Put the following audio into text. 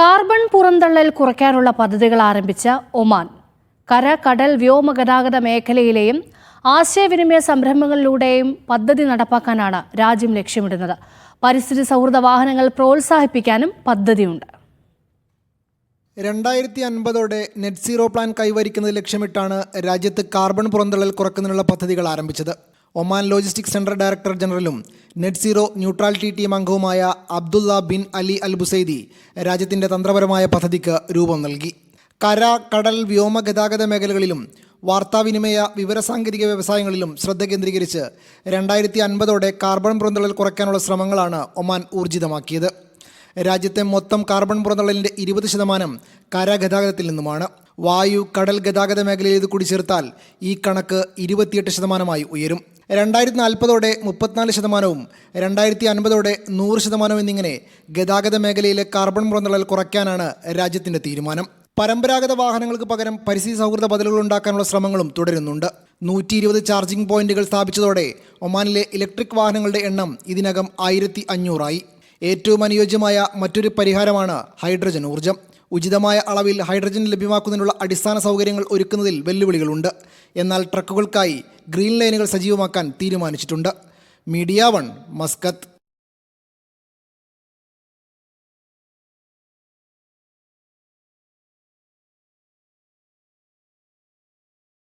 Carbon പുറന്തള്ളൽ കുറയ്ക്കാനുള്ള പദ്ധതികൾ ആരംഭിച്ച ഒമാൻ. കര കടൽ വ്യോമ ഗതാഗത മേഖലയിലെയും ആശയവിനിമയ സംരംഭങ്ങളിലൂടെയും പദ്ധതി നടപ്പാക്കാനാണ് രാജ്യം ലക്ഷ്യമിടുന്നത്. പരിസ്ഥിതി സൗഹൃദ വാഹനങ്ങൾ പ്രോത്സാഹിപ്പിക്കാനും പദ്ധതിയുണ്ട്. രണ്ടായിരത്തി അൻപതോടെ നെറ്റ് സീറോ പ്ലാൻ കൈവരിക്കുന്നത് ലക്ഷ്യമിട്ടാണ് രാജ്യത്ത് കാർബൺ പുറന്തള്ളൽ കുറയ്ക്കുന്നതിനുള്ള പദ്ധതികൾ ആരംഭിച്ചത്. ഒമാൻ ലോജിസ്റ്റിക്സ് സെൻട്രൽ ഡയറക്ടർ ജനറലും നെറ്റ് സീറോ ന്യൂട്രാലിറ്റി ടീം അംഗവുമായ Abdullah bin Ali al Busaidi രാജ്യത്തിന്റെ തന്ത്രപരമായ പദ്ധതിക്ക് രൂപം നൽകി. കര കടൽ വ്യോമ ഗതാഗത മേഖലകളിലും വാർത്താവിനിമയ വിവരസാങ്കേതിക വ്യവസായങ്ങളിലും ശ്രദ്ധ കേന്ദ്രീകരിച്ച് രണ്ടായിരത്തി അൻപതോടെ കാർബൺ പുറന്തള്ളൽ കുറയ്ക്കാനുള്ള ശ്രമങ്ങളാണ് ഒമാൻ ഊർജിതമാക്കിയത്. രാജ്യത്തെ മൊത്തം കാർബൺ പുറന്തള്ളലിന്റെ ഇരുപത് ശതമാനം കരഗതാഗതത്തിൽ നിന്നുമാണ്. വായു കടൽ ഗതാഗത മേഖലയിൽ ഇത് കൂടി ചേർത്താൽ ഈ കണക്ക് ഇരുപത്തിയെട്ട് ശതമാനമായി ഉയരും. രണ്ടായിരത്തി നാൽപ്പതോടെ മുപ്പത്തിനാല് ശതമാനവും രണ്ടായിരത്തി അൻപതോടെ നൂറ് ശതമാനവും എന്നിങ്ങനെ ഗതാഗത മേഖലയിലെ കാർബൺ പുറന്തള്ളൽ കുറയ്ക്കാനാണ് രാജ്യത്തിന്റെ തീരുമാനം. പരമ്പരാഗത വാഹനങ്ങൾക്ക് പകരം പരിസ്ഥിതി സൗഹൃദ ബദലുകൾ ഉണ്ടാക്കാനുള്ള ശ്രമങ്ങളും തുടരുന്നുണ്ട്. നൂറ്റി ഇരുപത് ചാർജിംഗ് പോയിന്റുകൾ സ്ഥാപിച്ചതോടെ ഒമാനിലെ ഇലക്ട്രിക് വാഹനങ്ങളുടെ എണ്ണം ഇതിനകം ആയിരത്തി അഞ്ഞൂറായി ഏറ്റവും അനുയോജ്യമായ മറ്റൊരു പരിഹാരമാണ് ഹൈഡ്രജൻ ഊർജം ഉചിതമായ അളവിൽ ഹൈഡ്രജൻ ലഭ്യമാക്കുന്നതിനുള്ള അടിസ്ഥാന സൗകര്യങ്ങൾ ഒരുക്കുന്നതിൽ വെല്ലുവിളികളുണ്ട്. എന്നാൽ ട്രക്കുകൾക്കായി ഗ്രീൻ ലൈനുകൾ സജീവമാക്കാൻ തീരുമാനിച്ചിട്ടുണ്ട്. Media One Muscat.